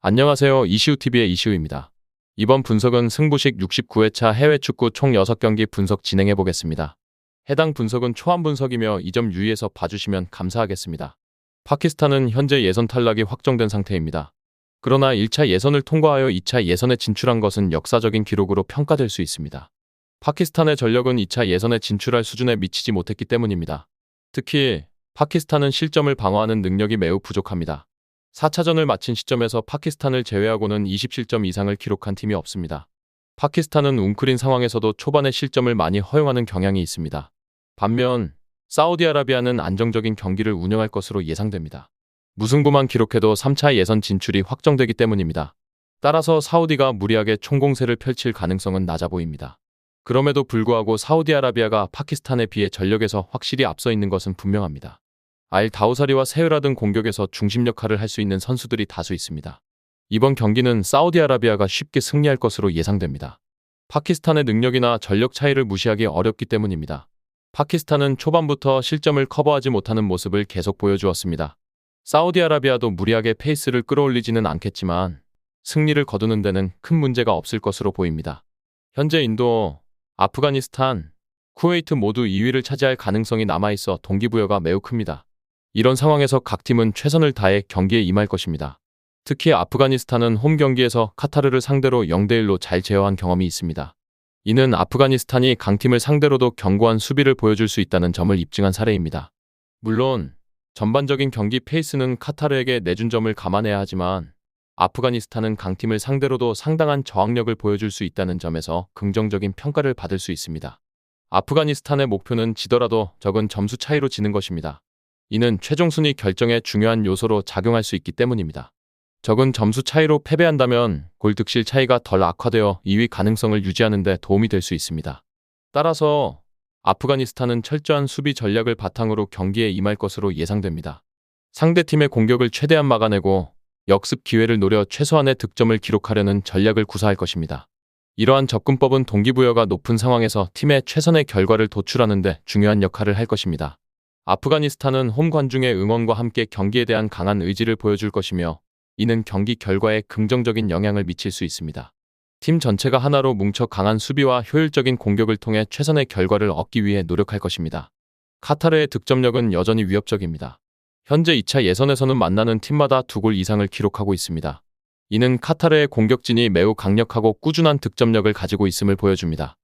안녕하세요. 이시우TV의 이시우입니다. 이번 분석은 승부식 69회차 해외 축구 총 6경기 분석 진행해 보겠습니다. 해당 분석은 초안 분석이며 이 점 유의해서 봐주시면 감사하겠습니다. 파키스탄은 현재 예선 탈락이 확정된 상태입니다. 그러나 1차 예선을 통과하여 2차 예선에 진출한 것은 역사적인 기록으로 평가될 수 있습니다. 파키스탄의 전력은 2차 예선에 진출할 수준에 미치지 못했기 때문입니다. 특히 파키스탄은 실점을 방어하는 능력이 매우 부족합니다. 4차전을 마친 시점에서 파키스탄을 제외하고는 20실점 이상을 기록한 팀이 없습니다. 파키스탄은 웅크린 상황에서도 초반에 실점을 많이 허용하는 경향이 있습니다. 반면 사우디아라비아는 안정적인 경기를 운영할 것으로 예상됩니다. 무승부만 기록해도 3차 예선 진출이 확정되기 때문입니다. 따라서 사우디가 무리하게 총공세를 펼칠 가능성은 낮아 보입니다. 그럼에도 불구하고 사우디아라비아가 파키스탄에 비해 전력에서 확실히 앞서 있는 것은 분명합니다. 알 다우사리와 세우라 등 공격에서 중심 역할을 할 수 있는 선수들이 다수 있습니다. 이번 경기는 사우디아라비아가 쉽게 승리할 것으로 예상됩니다. 파키스탄의 능력이나 전력 차이를 무시하기 어렵기 때문입니다. 파키스탄은 초반부터 실점을 커버하지 못하는 모습을 계속 보여주었습니다. 사우디아라비아도 무리하게 페이스를 끌어올리지는 않겠지만 승리를 거두는 데는 큰 문제가 없을 것으로 보입니다. 현재 인도, 아프가니스탄, 쿠웨이트 모두 2위를 차지할 가능성이 남아있어 동기부여가 매우 큽니다. 이런 상황에서 각 팀은 최선을 다해 경기에 임할 것입니다. 특히 아프가니스탄은 홈 경기에서 카타르를 상대로 0대1로 잘 제어한 경험이 있습니다. 이는 아프가니스탄이 강팀을 상대로도 견고한 수비를 보여줄 수 있다는 점을 입증한 사례입니다. 물론 전반적인 경기 페이스는 카타르에게 내준 점을 감안해야 하지만 아프가니스탄은 강팀을 상대로도 상당한 저항력을 보여줄 수 있다는 점에서 긍정적인 평가를 받을 수 있습니다. 아프가니스탄의 목표는 지더라도 적은 점수 차이로 지는 것입니다. 이는 최종 순위 결정에 중요한 요소로 작용할 수 있기 때문입니다. 적은 점수 차이로 패배한다면 골 득실 차이가 덜 악화되어 2위 가능성을 유지하는 데 도움이 될 수 있습니다. 따라서 아프가니스탄은 철저한 수비 전략을 바탕으로 경기에 임할 것으로 예상됩니다. 상대팀의 공격을 최대한 막아내고 역습 기회를 노려 최소한의 득점을 기록하려는 전략을 구사할 것입니다. 이러한 접근법은 동기부여가 높은 상황에서 팀의 최선의 결과를 도출하는 데 중요한 역할을 할 것입니다. 아프가니스탄은 홈 관중의 응원과 함께 경기에 대한 강한 의지를 보여줄 것이며 이는 경기 결과에 긍정적인 영향을 미칠 수 있습니다. 팀 전체가 하나로 뭉쳐 강한 수비와 효율적인 공격을 통해 최선의 결과를 얻기 위해 노력할 것입니다. 카타르의 득점력은 여전히 위협적입니다. 현재 2차 예선에서는 만나는 팀마다 두 골 이상을 기록하고 있습니다. 이는 카타르의 공격진이 매우 강력하고 꾸준한 득점력을 가지고 있음을 보여줍니다.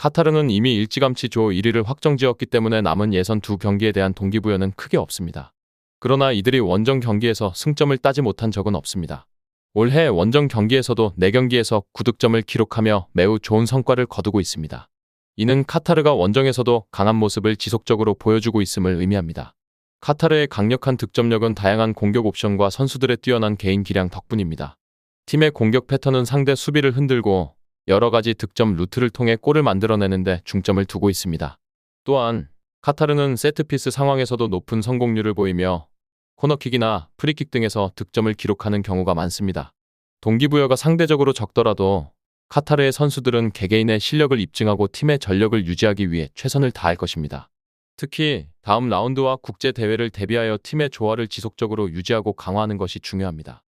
카타르는 이미 일찌감치 조 1위를 확정지었기 때문에 남은 예선 두 경기에 대한 동기부여는 크게 없습니다. 그러나 이들이 원정 경기에서 승점을 따지 못한 적은 없습니다. 올해 원정 경기에서도 4경기에서 9득점을 기록하며 매우 좋은 성과를 거두고 있습니다. 이는 카타르가 원정에서도 강한 모습을 지속적으로 보여주고 있음을 의미합니다. 카타르의 강력한 득점력은 다양한 공격 옵션과 선수들의 뛰어난 개인 기량 덕분입니다. 팀의 공격 패턴은 상대 수비를 흔들고 여러 가지 득점 루트를 통해 골을 만들어내는데 중점을 두고 있습니다. 또한 카타르는 세트피스 상황에서도 높은 성공률을 보이며 코너킥이나 프리킥 등에서 득점을 기록하는 경우가 많습니다. 동기부여가 상대적으로 적더라도 카타르의 선수들은 개개인의 실력을 입증하고 팀의 전력을 유지하기 위해 최선을 다할 것입니다. 특히 다음 라운드와 국제 대회를 대비하여 팀의 조화를 지속적으로 유지하고 강화하는 것이 중요합니다.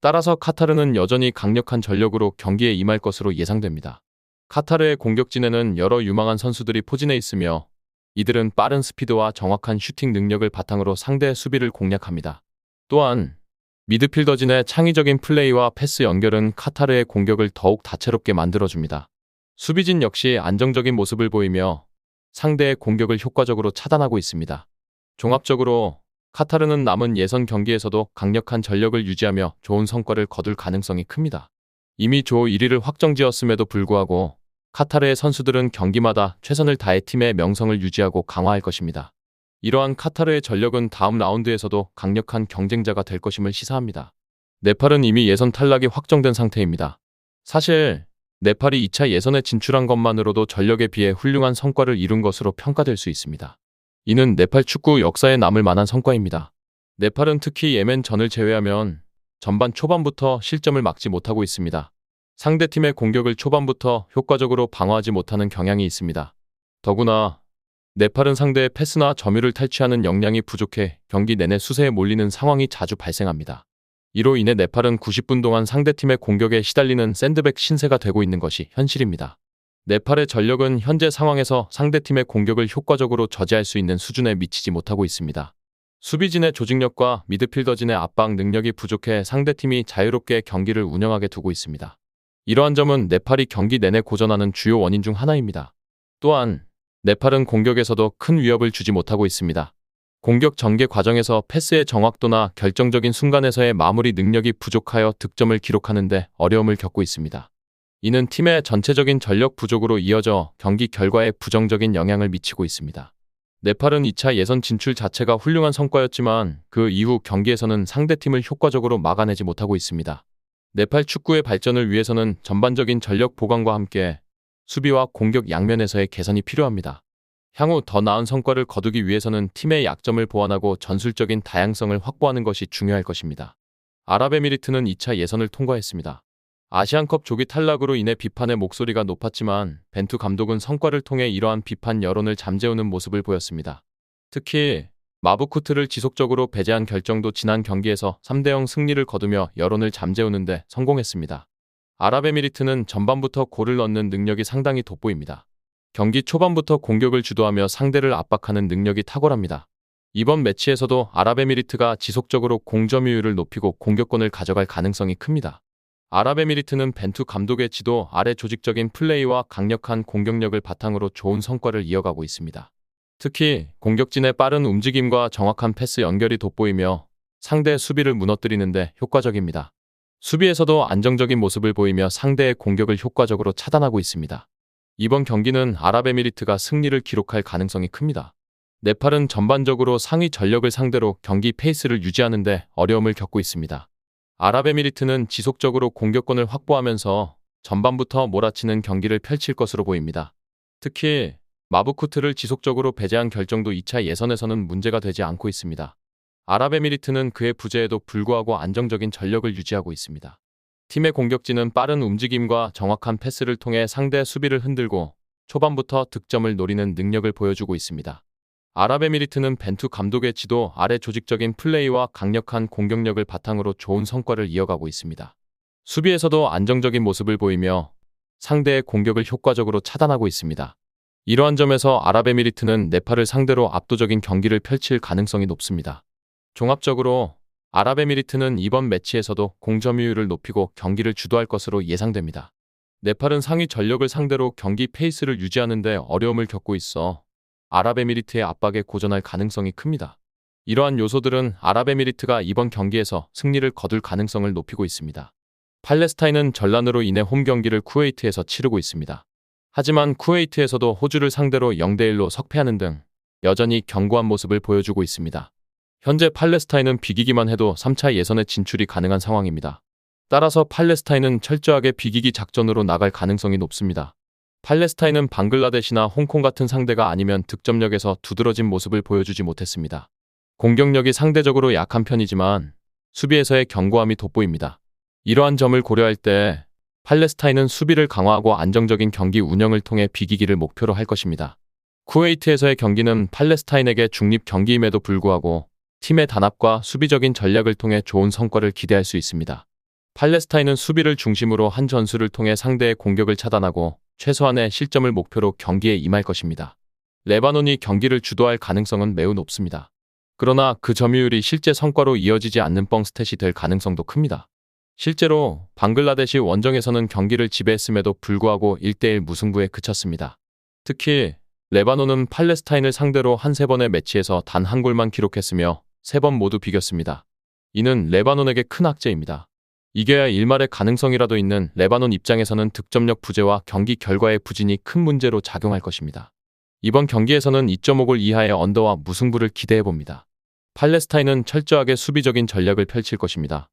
따라서 카타르는 여전히 강력한 전력으로 경기에 임할 것으로 예상됩니다. 카타르의 공격진에는 여러 유망한 선수들이 포진해 있으며 이들은 빠른 스피드와 정확한 슈팅 능력을 바탕으로 상대의 수비를 공략합니다. 또한 미드필더진의 창의적인 플레이와 패스 연결은 카타르의 공격을 더욱 다채롭게 만들어줍니다. 수비진 역시 안정적인 모습을 보이며 상대의 공격을 효과적으로 차단하고 있습니다. 종합적으로 카타르는 남은 예선 경기에서도 강력한 전력을 유지하며 좋은 성과를 거둘 가능성이 큽니다. 이미 조 1위를 확정지었음에도 불구하고 카타르의 선수들은 경기마다 최선을 다해 팀의 명성을 유지하고 강화할 것입니다. 이러한 카타르의 전력은 다음 라운드에서도 강력한 경쟁자가 될 것임을 시사합니다. 네팔은 이미 예선 탈락이 확정된 상태입니다. 사실 네팔이 2차 예선에 진출한 것만으로도 전력에 비해 훌륭한 성과를 이룬 것으로 평가될 수 있습니다. 이는 네팔 축구 역사에 남을 만한 성과입니다. 네팔은 특히 예멘 전을 제외하면 전반 초반부터 실점을 막지 못하고 있습니다. 상대팀의 공격을 초반부터 효과적으로 방어하지 못하는 경향이 있습니다. 더구나 네팔은 상대의 패스나 점유를 탈취하는 역량이 부족해 경기 내내 수세에 몰리는 상황이 자주 발생합니다. 이로 인해 네팔은 90분 동안 상대팀의 공격에 시달리는 샌드백 신세가 되고 있는 것이 현실입니다. 네팔의 전력은 현재 상황에서 상대팀의 공격을 효과적으로 저지할 수 있는 수준에 미치지 못하고 있습니다. 수비진의 조직력과 미드필더진의 압박 능력이 부족해 상대팀이 자유롭게 경기를 운영하게 두고 있습니다. 이러한 점은 네팔이 경기 내내 고전하는 주요 원인 중 하나입니다. 또한 네팔은 공격에서도 큰 위협을 주지 못하고 있습니다. 공격 전개 과정에서 패스의 정확도나 결정적인 순간에서의 마무리 능력이 부족하여 득점을 기록하는데 어려움을 겪고 있습니다. 이는 팀의 전체적인 전력 부족으로 이어져 경기 결과에 부정적인 영향을 미치고 있습니다. 네팔은 2차 예선 진출 자체가 훌륭한 성과였지만 그 이후 경기에서는 상대팀을 효과적으로 막아내지 못하고 있습니다. 네팔 축구의 발전을 위해서는 전반적인 전력 보강과 함께 수비와 공격 양면에서의 개선이 필요합니다. 향후 더 나은 성과를 거두기 위해서는 팀의 약점을 보완하고 전술적인 다양성을 확보하는 것이 중요할 것입니다. 아랍에미리트는 2차 예선을 통과했습니다. 아시안컵 조기 탈락으로 인해 비판의 목소리가 높았지만 벤투 감독은 성과를 통해 이러한 비판 여론을 잠재우는 모습을 보였습니다. 특히 마부쿠트를 지속적으로 배제한 결정도 지난 경기에서 3대0 승리를 거두며 여론을 잠재우는데 성공했습니다. 아랍에미리트는 전반부터 골을 넣는 능력이 상당히 돋보입니다. 경기 초반부터 공격을 주도하며 상대를 압박하는 능력이 탁월합니다. 이번 매치에서도 아랍에미리트가 지속적으로 공점유율을 높이고 공격권을 가져갈 가능성이 큽니다. 아랍에미리트는 벤투 감독의 지도 아래 조직적인 플레이와 강력한 공격력을 바탕으로 좋은 성과를 이어가고 있습니다. 특히 공격진의 빠른 움직임과 정확한 패스 연결이 돋보이며 상대 수비를 무너뜨리는데 효과적입니다. 수비에서도 안정적인 모습을 보이며 상대의 공격을 효과적으로 차단하고 있습니다. 이번 경기는 아랍에미리트가 승리를 기록할 가능성이 큽니다. 네팔은 전반적으로 상위 전력을 상대로 경기 페이스를 유지하는데 어려움을 겪고 있습니다. 아랍에미리트는 지속적으로 공격권을 확보하면서 전반부터 몰아치는 경기를 펼칠 것으로 보입니다. 특히 마부쿠트를 지속적으로 배제한 결정도 2차 예선에서는 문제가 되지 않고 있습니다. 아랍에미리트는 그의 부재에도 불구하고 안정적인 전력을 유지하고 있습니다. 팀의 공격진은 빠른 움직임과 정확한 패스를 통해 상대 수비를 흔들고 초반부터 득점을 노리는 능력을 보여주고 있습니다. 아랍에미리트는 벤투 감독의 지도 아래 조직적인 플레이와 강력한 공격력을 바탕으로 좋은 성과를 이어가고 있습니다. 수비에서도 안정적인 모습을 보이며 상대의 공격을 효과적으로 차단하고 있습니다. 이러한 점에서 아랍에미리트는 네팔을 상대로 압도적인 경기를 펼칠 가능성이 높습니다. 종합적으로 아랍에미리트는 이번 매치에서도 공점유율을 높이고 경기를 주도할 것으로 예상됩니다. 네팔은 상위 전력을 상대로 경기 페이스를 유지하는 데 어려움을 겪고 있어 아랍에미리트의 압박에 고전할 가능성이 큽니다. 이러한 요소들은 아랍에미리트가 이번 경기에서 승리를 거둘 가능성을 높이고 있습니다. 팔레스타인은 전란으로 인해 홈 경기를 쿠웨이트에서 치르고 있습니다. 하지만 쿠웨이트에서도 호주를 상대로 0대1로 석패하는 등 여전히 견고한 모습을 보여주고 있습니다. 현재 팔레스타인은 비기기만 해도 3차 예선에 진출이 가능한 상황입니다. 따라서 팔레스타인은 철저하게 비기기 작전으로 나갈 가능성이 높습니다. 팔레스타인은 방글라데시나 홍콩 같은 상대가 아니면 득점력에서 두드러진 모습을 보여주지 못했습니다. 공격력이 상대적으로 약한 편이지만 수비에서의 견고함이 돋보입니다. 이러한 점을 고려할 때 팔레스타인은 수비를 강화하고 안정적인 경기 운영을 통해 비기기를 목표로 할 것입니다. 쿠웨이트에서의 경기는 팔레스타인에게 중립 경기임에도 불구하고 팀의 단합과 수비적인 전략을 통해 좋은 성과를 기대할 수 있습니다. 팔레스타인은 수비를 중심으로 한 전술을 통해 상대의 공격을 차단하고 최소한의 실점을 목표로 경기에 임할 것입니다. 레바논이 경기를 주도할 가능성은 매우 높습니다. 그러나 그 점유율이 실제 성과로 이어지지 않는 뻥 스탯이 될 가능성도 큽니다. 실제로 방글라데시 원정에서는 경기를 지배했음에도 불구하고 1대1 무승부에 그쳤습니다. 특히 레바논은 팔레스타인을 상대로 한 세 번의 매치에서 단 한 골만 기록했으며 세 번 모두 비겼습니다. 이는 레바논에게 큰 악재입니다. 이겨야 일말의 가능성이라도 있는 레바논 입장에서는 득점력 부재와 경기 결과의 부진이 큰 문제로 작용할 것입니다. 이번 경기에서는 2.5골 이하의 언더와 무승부를 기대해봅니다. 팔레스타인은 철저하게 수비적인 전략을 펼칠 것입니다.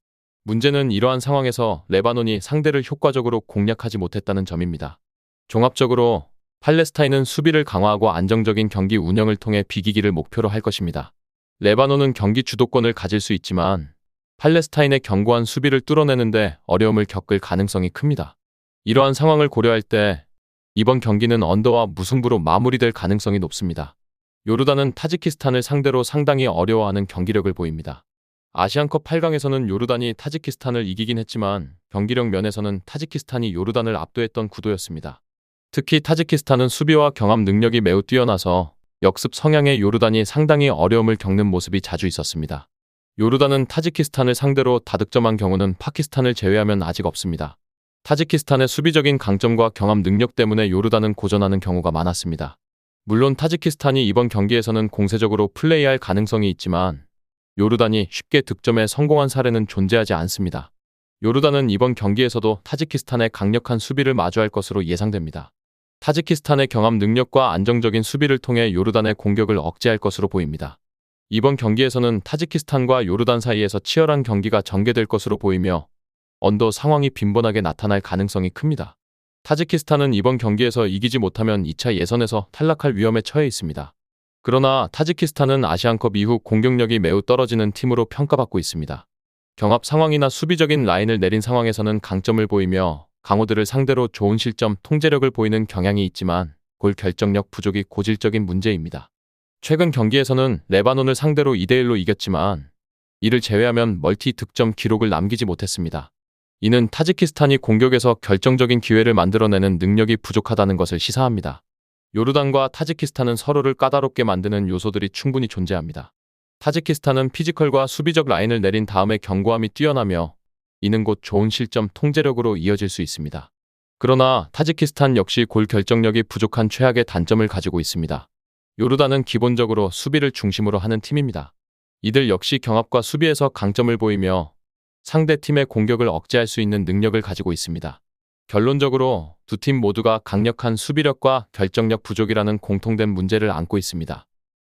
문제는 이러한 상황에서 레바논이 상대를 효과적으로 공략하지 못했다는 점입니다. 종합적으로 팔레스타인은 수비를 강화하고 안정적인 경기 운영을 통해 비기기를 목표로 할 것입니다. 레바논은 경기 주도권을 가질 수 있지만 팔레스타인의 견고한 수비를 뚫어내는데 어려움을 겪을 가능성이 큽니다. 이러한 상황을 고려할 때 이번 경기는 언더와 무승부로 마무리될 가능성이 높습니다. 요르단은 타지키스탄을 상대로 상당히 어려워하는 경기력을 보입니다. 아시안컵 8강에서는 요르단이 타지키스탄을 이기긴 했지만 경기력 면에서는 타지키스탄이 요르단을 압도했던 구도였습니다. 특히 타지키스탄은 수비와 경합 능력이 매우 뛰어나서 역습 성향의 요르단이 상당히 어려움을 겪는 모습이 자주 있었습니다. 요르단은 타지키스탄을 상대로 다득점한 경우는 파키스탄을 제외하면 아직 없습니다. 타지키스탄의 수비적인 강점과 경합 능력 때문에 요르단은 고전하는 경우가 많았습니다. 물론 타지키스탄이 이번 경기에서는 공세적으로 플레이할 가능성이 있지만 요르단이 쉽게 득점에 성공한 사례는 존재하지 않습니다. 요르단은 이번 경기에서도 타지키스탄의 강력한 수비를 마주할 것으로 예상됩니다. 타지키스탄의 경합 능력과 안정적인 수비를 통해 요르단의 공격을 억제할 것으로 보입니다. 이번 경기에서는 타지키스탄과 요르단 사이에서 치열한 경기가 전개될 것으로 보이며 언더 상황이 빈번하게 나타날 가능성이 큽니다. 타지키스탄은 이번 경기에서 이기지 못하면 2차 예선에서 탈락할 위험에 처해 있습니다. 그러나 타지키스탄은 아시안컵 이후 공격력이 매우 떨어지는 팀으로 평가받고 있습니다. 경합 상황이나 수비적인 라인을 내린 상황에서는 강점을 보이며 강호들을 상대로 좋은 실점, 통제력을 보이는 경향이 있지만 골 결정력 부족이 고질적인 문제입니다. 최근 경기에서는 레바논을 상대로 2대1로 이겼지만 이를 제외하면 멀티 득점 기록을 남기지 못했습니다. 이는 타지키스탄이 공격에서 결정적인 기회를 만들어내는 능력이 부족하다는 것을 시사합니다. 요르단과 타지키스탄은 서로를 까다롭게 만드는 요소들이 충분히 존재합니다. 타지키스탄은 피지컬과 수비적 라인을 내린 다음에 견고함이 뛰어나며 이는 곧 좋은 실점 통제력으로 이어질 수 있습니다. 그러나 타지키스탄 역시 골 결정력이 부족한 최악의 단점을 가지고 있습니다. 요르단은 기본적으로 수비를 중심으로 하는 팀입니다. 이들 역시 경합과 수비에서 강점을 보이며 상대 팀의 공격을 억제할 수 있는 능력을 가지고 있습니다. 결론적으로 두 팀 모두가 강력한 수비력과 결정력 부족이라는 공통된 문제를 안고 있습니다.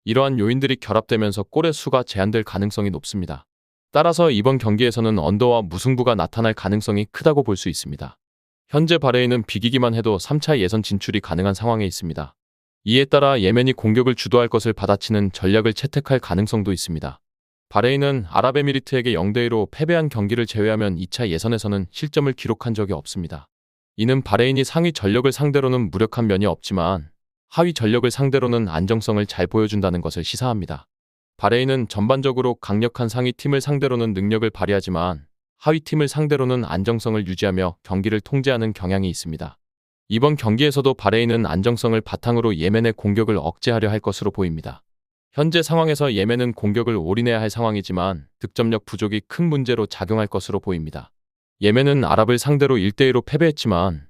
이러한 요인들이 결합되면서 골의 수가 제한될 가능성이 높습니다. 따라서 이번 경기에서는 언더와 무승부가 나타날 가능성이 크다고 볼 수 있습니다. 현재 바레인은 비기기만 해도 3차 예선 진출이 가능한 상황에 있습니다. 이에 따라 예멘이 공격을 주도할 것을 받아치는 전략을 채택할 가능성도 있습니다. 바레인은 아랍에미리트에게 0대2로 패배한 경기를 제외하면 2차 예선에서는 실점을 기록한 적이 없습니다. 이는 바레인이 상위 전력을 상대로는 무력한 면이 없지만 하위 전력을 상대로는 안정성을 잘 보여준다는 것을 시사합니다. 바레인은 전반적으로 강력한 상위 팀을 상대로는 능력을 발휘하지만 하위 팀을 상대로는 안정성을 유지하며 경기를 통제하는 경향이 있습니다. 이번 경기에서도 바레인은 안정성을 바탕으로 예멘의 공격을 억제하려 할 것으로 보입니다. 현재 상황에서 예멘은 공격을 올인해야 할 상황이지만 득점력 부족이 큰 문제로 작용할 것으로 보입니다. 예멘은 아랍을 상대로 1대1로 패배했지만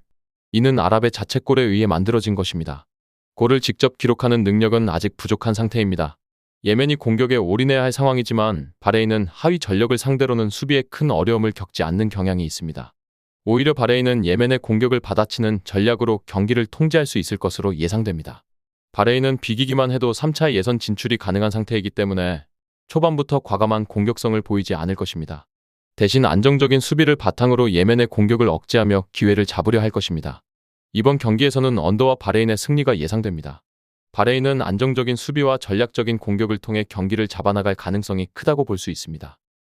이는 아랍의 자책골에 의해 만들어진 것입니다. 골을 직접 기록하는 능력은 아직 부족한 상태입니다. 예멘이 공격에 올인해야 할 상황이지만 바레인은 하위 전력을 상대로는 수비에 큰 어려움을 겪지 않는 경향이 있습니다. 오히려 바레인은 예멘의 공격을 받아치는 전략으로 경기를 통제할 수 있을 것으로 예상됩니다. 바레인은 비기기만 해도 3차 예선 진출이 가능한 상태이기 때문에 초반부터 과감한 공격성을 보이지 않을 것입니다. 대신 안정적인 수비를 바탕으로 예멘의 공격을 억제하며 기회를 잡으려 할 것입니다. 이번 경기에서는 언더와 바레인의 승리가 예상됩니다. 바레인은 안정적인 수비와 전략적인 공격을 통해 경기를 잡아나갈 가능성이 크다고 볼 수 있습니다.